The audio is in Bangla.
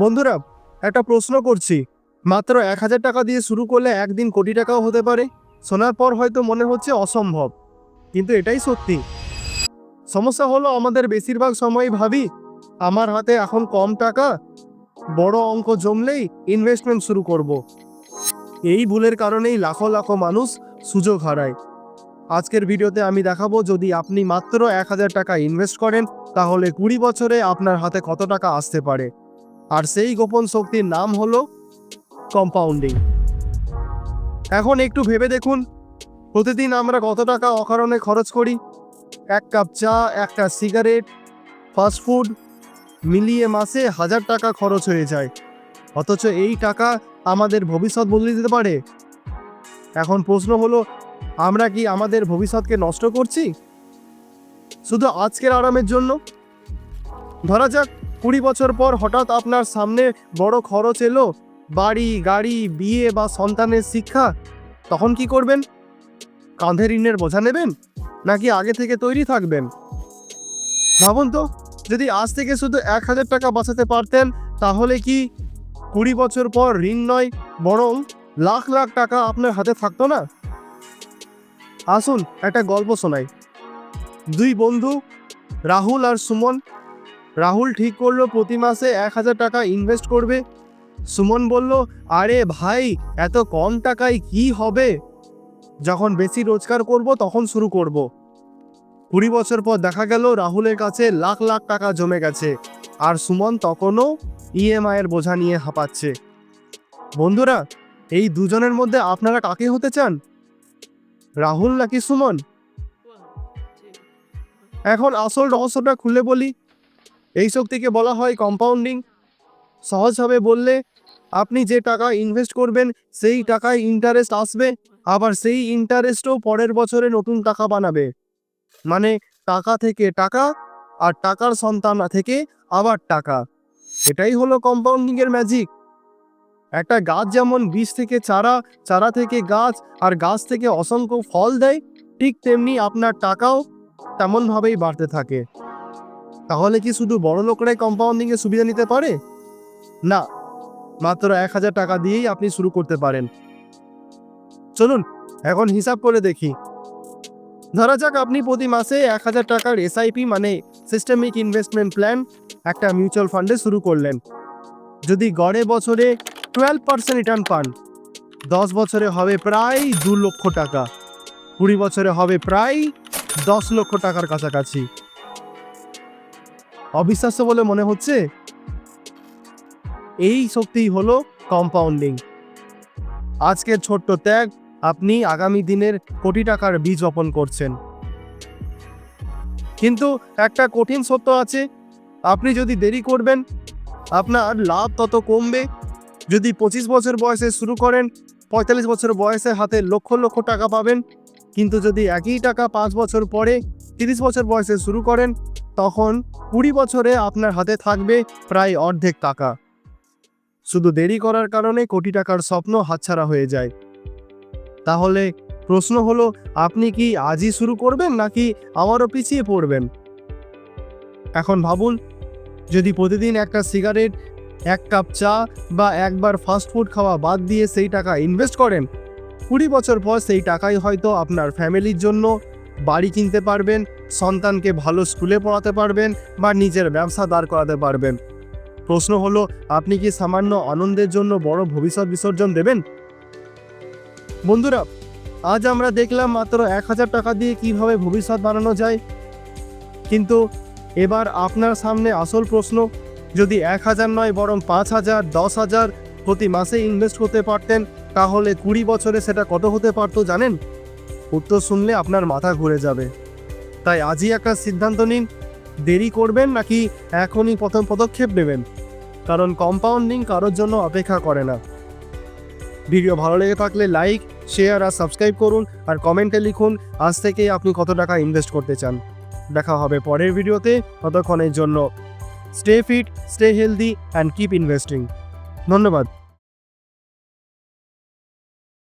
বন্ধুরা, একটা প্রশ্ন করছি। মাত্র এক হাজার টাকা দিয়ে শুরু করলে একদিন কোটি টাকাও হতে পারে? শোনার পর হয়তো মনে হচ্ছে অসম্ভব। কিন্তু এটাই সত্যি। সমস্যা হলো আমাদের বেশিরভাগ সময় ভাবি, আমার হাতে এখন কম টাকা, বড় অঙ্ক জমলেই ইনভেস্টমেন্ট শুরু করব। এই ভুলের কারণেই লাখো লাখো মানুষ সুযোগ হারায়। আজকের ভিডিওতে আমি দেখাবো, যদি আপনি মাত্র এক হাজার টাকা ইনভেস্ট করেন, তাহলে কুড়ি বছরে আপনার হাতে কত টাকা আসতে পারে? আর সেই গোপন শক্তির নাম হলো কম্পাউন্ডিং এখন একটু ভেবে দেখুন, প্রতিদিন আমরা কত টাকা অকারণে খরচ করি? এক কাপ চা, একটা সিগারেট ফাস্টফুড মিলিয়ে মাসে হাজার টাকা খরচ হয়ে যায়। অথচ এই টাকা আমাদের ভবিষ্যৎ বদলে দিতে পারে? এখন প্রশ্ন হলো, আমরা কি আমাদের ভবিষ্যৎকে নষ্ট করছি? শুধু আজকের আরামের জন্য? ধরা যাক কুড়ি বছর পর হঠাৎ আপনার সামনে বড় খরচ এলো, বাড়ি, গাড়ি, বিয়ে বা সন্তানের শিক্ষা, তখন কি করবেন? কাঁধে ঋণের বোঝা নেবেন? নাকি আগে থেকে তৈরি থাকবেন? ভাবুন তো, যদি আজ থেকে শুধু এক হাজার টাকা বাঁচাতে পারতেন, তাহলে কি কুড়ি বছর পর ঋণ নয়, বরং লাখ লাখ টাকা আপনার হাতে থাকতো না? আসুন একটা গল্প শোনাই। দুই বন্ধু, রাহুল আর সুমন রাহুল ঠিক করল, প্রতি মাসে এক হাজার টাকা ইনভেস্ট করবে। সুমন বলল, আরে ভাই, এত কম টাকায় কি হবে? যখন বেশি রোজগার করব, তখন শুরু করব। কুড়ি বছর পর দেখা গেল, রাহুলের কাছে লাখ লাখ টাকা জমে গেছে। আর সুমন তখনও ইএমআই এর বোঝা নিয়ে হাঁপাচ্ছে। বন্ধুরা, এই দুজনের মধ্যে আপনারা কাকে হতে চান? রাহুল নাকি সুমন? এখন আসল রহস্যটা খুলে বলি। এই শক্তিকে বলা হয় কম্পাউন্ডিং সহজভাবে বললে, আপনি যে টাকা ইনভেস্ট করবেন, সেই টাকায় ইন্টারেস্ট আসবে, আবার সেই ইন্টারেস্টও পরের বছরে নতুন টাকা বানাবে। মানে টাকা থেকে টাকা, আর টাকার সন্তান থেকে আবার টাকা। এটাই হলো কম্পাউন্ডিং এর ম্যাজিক একটা গাছ যেমন বীজ থেকে চারা চারা থেকে গাছ, আর গাছ থেকে অসংখ্য ফল দেয়, ঠিক তেমনি আপনার টাকাও তেমনভাবেই বাড়তে থাকে। তাহলে কি শুধু বড় লোকরাই কম্পাউন্ডিং এর সুবিধা নিতে পারে? না, মাত্র এক হাজার টাকা দিয়েই আপনি শুরু করতে পারেন। চলুন, এখন হিসাব করে দেখি। ধরা যাক আপনি প্রতি মাসে এক হাজার টাকার এসআইপি মানে সিস্টেমিক ইনভেস্টমেন্ট প্ল্যান একটা মিউচুয়াল ফান্ডে শুরু করলেন। যদি গড়ে বছরে টুয়েলভ পার্সেন্ট রিটার্ন পান, দশ বছরে হবে প্রায় দু লক্ষ টাকা, কুড়ি বছরে হবে প্রায় দশ লক্ষ টাকার কাছাকাছি। অবিশ্বাস্য বলে মনে হচ্ছে? এই শক্তিই হলো কম্পাউন্ডিং আজকের ছোট্ট ত্যাগ, আপনি আগামী দিনের কোটি টাকার বীজ বপন করছেন। কিন্তু একটা কঠিন সত্য আছে, আপনি যদি দেরি করবেন, আপনার লাভ তত কমবে। যদি পঁচিশ বছর বয়সে শুরু করেন, পঁয়তাল্লিশ বছর বয়সে হাতে লক্ষ লক্ষ টাকা পাবেন। কিন্তু যদি একই টাকা পাঁচ বছর পরে তিরিশ বছর বয়সে শুরু করেন তখন কুড়ি বছরে আপনার হাতে থাকবে প্রায় অর্ধেক টাকা। শুধু দেরি করার কারণে কোটি টাকার স্বপ্ন হাতছাড়া হয়ে যায়। তাহলে প্রশ্ন হলো, আপনি কি আজই শুরু করবেন নাকি আমারও পিছিয়ে পড়বেন? এখন ভাবুন, যদি প্রতিদিন একটা সিগারেট, এক কাপ চা বা একবার ফাস্ট ফুড খাওয়া বাদ দিয়ে সেই টাকা ইনভেস্ট করেন, কুড়ি বছর পর সেই টাকাই হয়তো আপনার ফ্যামিলির জন্য বাড়ি কিনতে পারবেন সন্তানকে ভালো স্কুলে পড়াতে পারবেন বা নিজের ব্যবসা দাঁড় করাতে পারবেন। প্রশ্ন হলো, আপনি কি সামান্য আনন্দের জন্য বড় ভবিষ্যৎ বিসর্জন দেবেন? বন্ধুরা, আজ আমরা দেখলাম মাত্র এক হাজার টাকা দিয়ে কীভাবে ভবিষ্যৎ বানানো যায়। কিন্তু এবার আপনার সামনে আসল প্রশ্ন, যদি এক হাজার নয়, বরং পাঁচ হাজার, দশ হাজার প্রতি মাসে ইনভেস্ট করতে পারতেন, তাহলে কুড়ি বছরে সেটা কত হতে পারতো জানেন? উত্তর শুনলে আপনার মাথা ঘুরে যাবে। তাই আজই একটা সিদ্ধান্ত নিন, দেরি করবেন নাকি এখনই প্রথম পদক্ষেপ নেবেন? কারণ কম্পাউন্ডিং কারোর জন্য অপেক্ষা করে না। ভিডিও ভালো লেগে থাকলে লাইক শেয়ার আর সাবস্ক্রাইব করুন আর কমেন্টে লিখুন, আজ থেকেই আপনি কত টাকা ইনভেস্ট করতে চান। দেখা হবে পরের ভিডিওতে, ততক্ষণের জন্য। Stay fit stay healthy and keep investing ধন্যবাদ।